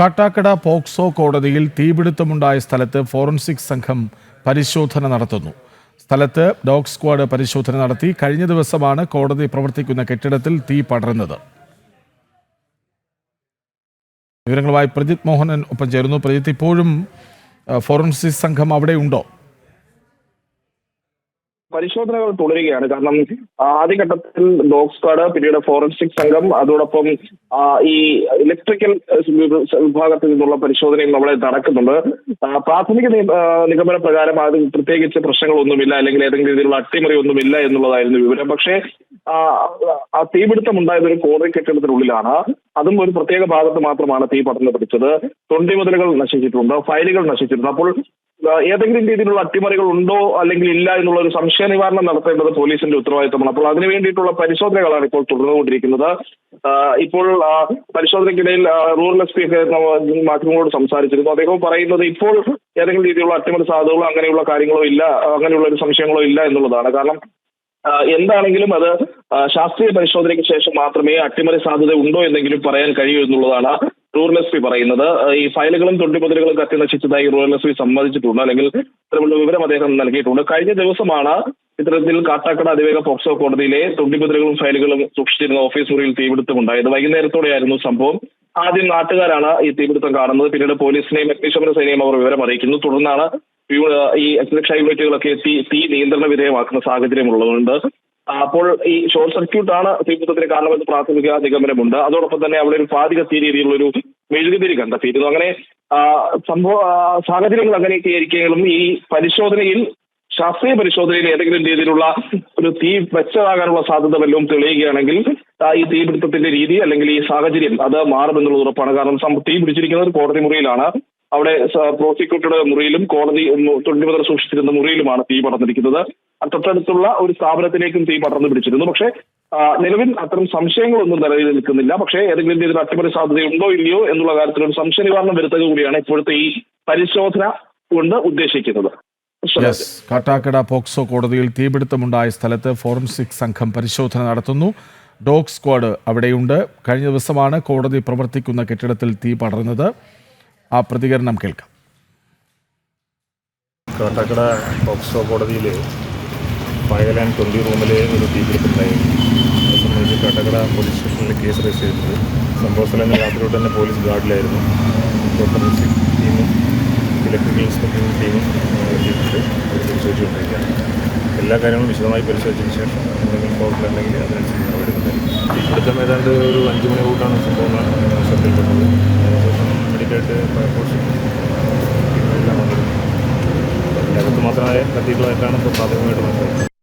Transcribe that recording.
Kattakada POCSO കോടതിയിൽ തീപിടുത്തമുണ്ടായ സ്ഥലത്ത് forensic സംഘം പരിശോധന നടത്തുന്നു. സ്ഥലത്ത് ഡോഗ് സ്ക്വാഡ് പരിശോധന നടത്തി കഴിഞ്ഞ ദിവസമാണ് കോടതി പ്രവർത്തിക്കുന്ന കെട്ടിടത്തിൽ തീ പടർന്നത് വിവരങ്ങളുമായി പ്രജിത് മോഹനൻ ഒപ്പം ചേരുന്നു. പ്രജിത്ത് ഇപ്പോഴും ഫോറൻസിക് സംഘം അവിടെ ഉണ്ടോ? പരിശോധനകൾ തുടരുകയാണ്. കാരണം ആദ്യഘട്ടത്തിൽ ഡോഗ് സ്ക്വാഡ് പിന്നീട് ഫോറൻസിക് സംഘം അതോടൊപ്പം ഈ ഇലക്ട്രിക്കൽ വിഭാഗത്തിൽ നിന്നുള്ള പരിശോധനയും നമ്മളെ നടക്കുന്നുണ്ട്. പ്രാഥമിക നിഗമന പ്രകാരം അത് പ്രത്യേകിച്ച് പ്രശ്നങ്ങളൊന്നുമില്ല അല്ലെങ്കിൽ ഏതെങ്കിലും രീതിയിലുള്ള അട്ടിമറി ഒന്നുമില്ല എന്നുള്ളതായിരുന്നു വിവരം. പക്ഷേ ആ, തീപിടുത്തം ഉണ്ടായത് ഒരു കോടതി കെട്ടിടത്തിനുള്ളിലാണ്. അതും ഒരു പ്രത്യേക ഭാഗത്ത് മാത്രമാണ് തീ പടർന്നു പിടിച്ചത്. തൊണ്ടി മുതലുകൾ നശിച്ചിട്ടുണ്ട് ഫയലുകൾ നശിച്ചിട്ടുണ്ട്. അപ്പോൾ ഏതെങ്കിലും രീതിയിലുള്ള അട്ടിമറികൾ ഉണ്ടോ അല്ലെങ്കിൽ ഇല്ല എന്നുള്ള ഒരു സംശയ നിവാരണം നടത്തേണ്ടത് പോലീസിന്റെ ഉത്തരവാദിത്തമാണ്. അപ്പോൾ അതിനു വേണ്ടിയിട്ടുള്ള പരിശോധനകളാണ് ഇപ്പോൾ തുടർന്നുകൊണ്ടിരിക്കുന്നത്. ഇപ്പോൾ പരിശോധനയ്ക്കിടയിൽ റൂറൽ എസ് പി ഒക്കെ മാധ്യമങ്ങളോട് സംസാരിച്ചിരുന്നു. അദ്ദേഹം പറയുന്നത് ഇപ്പോൾ ഏതെങ്കിലും രീതിയിലുള്ള അട്ടിമറി സാധ്യതകളോ അങ്ങനെയുള്ള കാര്യങ്ങളോ ഇല്ല അങ്ങനെയുള്ള ഒരു സംശയങ്ങളോ ഇല്ല എന്നുള്ളതാണ്. കാരണം എന്താണെങ്കിലും അത് ശാസ്ത്രീയ പരിശോധനയ്ക്ക് ശേഷം മാത്രമേ അട്ടിമറി സാധ്യത ഉണ്ടോ എന്നെങ്കിലും പറയാൻ കഴിയൂ എന്നുള്ളതാണ് റൂറൽ എസ് പി പറയുന്നത് ഈ ഫയലുകളും തൊണ്ടിപ്പതിലുകളും കത്തി നശിച്ചതായി റൂറൽ എസ് പി സമ്മതിച്ചിട്ടുണ്ട് അല്ലെങ്കിൽ ഇത്തരമുള്ള വിവരം അദ്ദേഹം നൽകിയിട്ടുണ്ട്. കഴിഞ്ഞ ദിവസമാണ് ഇത്തരത്തിൽ കാട്ടാക്കട അതിവേഗ പോക്സോ കോടതിയിലെ തൊണ്ടിപ്പതിലുകളും ഫയലുകളും സൂക്ഷിച്ചിരുന്ന ഓഫീസ് മുറിയിൽ തീപിടുത്തം ഉണ്ടായത് വൈകുന്നേരത്തോടെയായിരുന്നു സംഭവം. ആദ്യം നാട്ടുകാരാണ് ഈ തീപിടുത്തം കാണുന്നത്. പിന്നീട് പോലീസിനെയും അഗ്നിശമന സേനയും അവർ വിവരം അറിയിക്കുന്നു. തുടർന്നാണ് ഈ സുരക്ഷാ യൂണിറ്റുകളൊക്കെ എത്തി തീ നിയന്ത്രണ വിധേയമാക്കുന്ന സാഹചര്യം ഉള്ളതുകൊണ്ട് അപ്പോൾ ഈ ഷോർട്ട് സർക്യൂട്ട് ആണ് തീപിടുത്തത്തിന് കാരണമെന്ന് പ്രാഥമിക നിഗമനമുണ്ട്. അതോടൊപ്പം തന്നെ അവിടെ ഒരു പാതി കത്തിയ രീതിയിലുള്ള ഒരു മെഴുകുതിരി കണ്ടെത്തിയിരുന്നു. അങ്ങനെ സംഭവ സാഹചര്യങ്ങൾ അങ്ങനെയൊക്കെ ആയിരിക്കെങ്കിലും ഈ പരിശോധനയിൽ ശാസ്ത്രീയ പരിശോധനയിൽ ഏതെങ്കിലും രീതിയിലുള്ള ഒരു തീ വെച്ചതാകാനുള്ള സാധ്യത വല്ലതും തെളിയുകയാണെങ്കിൽ ഈ തീപിടുത്തത്തിന്റെ രീതി അല്ലെങ്കിൽ ഈ സാഹചര്യം അത് മാറുമെന്നുള്ളത് ഉറപ്പാണ്. കാരണം തീ പിടിച്ചിരിക്കുന്നത് കോടതി മുറിയിലാണ്. അവിടെ പ്രോസിക്യൂട്ടറുടെ മുറിയിലും കോടതി തൊണ്ടിമുതൽ സൂക്ഷിച്ചിരുന്ന മുറിയിലുമാണ് തീ പടർന്നിരിക്കുന്നത്. തൊട്ടടുത്തുള്ള ഒരു സ്ഥാപനത്തിലേക്കും തീ പടർന്നു പിടിച്ചിരുന്നു. പക്ഷേ നിലവിൽ അത്തരം സംശയങ്ങളൊന്നും നിലവിൽ നിൽക്കുന്നില്ല. പക്ഷേ ഏതെങ്കിലും രീതിയിൽ അട്ടിമറി സാധ്യതയുണ്ടോ ഇല്ലയോ എന്നുള്ള കാര്യത്തിൽ ഒരു സംശയ നിവാരണം വരുത്തുക കൂടിയാണ് ഇപ്പോഴത്തെ ഈ പരിശോധന കൊണ്ട് ഉദ്ദേശിക്കുന്നത്. യെസ് കാട്ടാക്കട പോക്സോ കോടതിയിൽ തീപിടുത്തമുണ്ടായ സ്ഥലത്ത് ഫോറൻസിക് സംഘം പരിശോധന നടത്തുന്നു. ഡോഗ് സ്ക്വാഡ് അവിടെയുണ്ട്. കഴിഞ്ഞ ദിവസമാണ് കോടതി പ്രവർത്തിക്കുന്ന കെട്ടിടത്തിൽ തീ പടർന്നത്. ആ പ്രതികരണം കേൾക്കാം. കാട്ടാക്കട പോക്സോ കോടതിയിൽ ഫയൽ ആൻഡ് ട്വന്റി റൂമിൽ ഒരു തീപിടുത്തമുണ്ടായിരുന്നു അത് സംബന്ധിച്ച് കാട്ടാക്കട പോലീസ് സ്റ്റേഷനിൽ കേസ് രജിസ്റ്റർ ചെയ്തിട്ടുണ്ട്. സംഭവ സ്ഥലം രാത്രിയോട്ട് തന്നെ പോലീസ് ഗാർഡിലായിരുന്നു. ഫോറൻസിക് ടീമും ഇലക്ട്രിക്കൽ ഇൻസ്പെക്ടറിംഗ് ടീമും എത്തിയിട്ടുണ്ട്. അവർ പരിശോധിച്ചുകൊണ്ടിരിക്കുകയാണ്. എല്ലാ കാര്യങ്ങളും വിശദമായി പരിശോധിച്ചതിന് ശേഷം എന്തെങ്കിലും പ്രോബ്ലം ഉണ്ടെങ്കിൽ അതിനനുസരിച്ച് നടപടിയുണ്ടായിരിക്കും തീപിടുത്തം ഏതാണ്ട് ഒരു അഞ്ച് മണി കൂട്ടാണ് സംഭവം ശ്രദ്ധയിൽപ്പെട്ടത് മെഡിക്കലായിട്ട് ഫയർഫോഴ്സും എല്ലാം വന്നിരുന്നു അകത്ത് മാത്രമായ കത്തീഡ്രലായിട്ടാണ് ഇപ്പോൾ പ്രാഥമികമായിട്ട് മനസ്സിലാക്കുന്നത്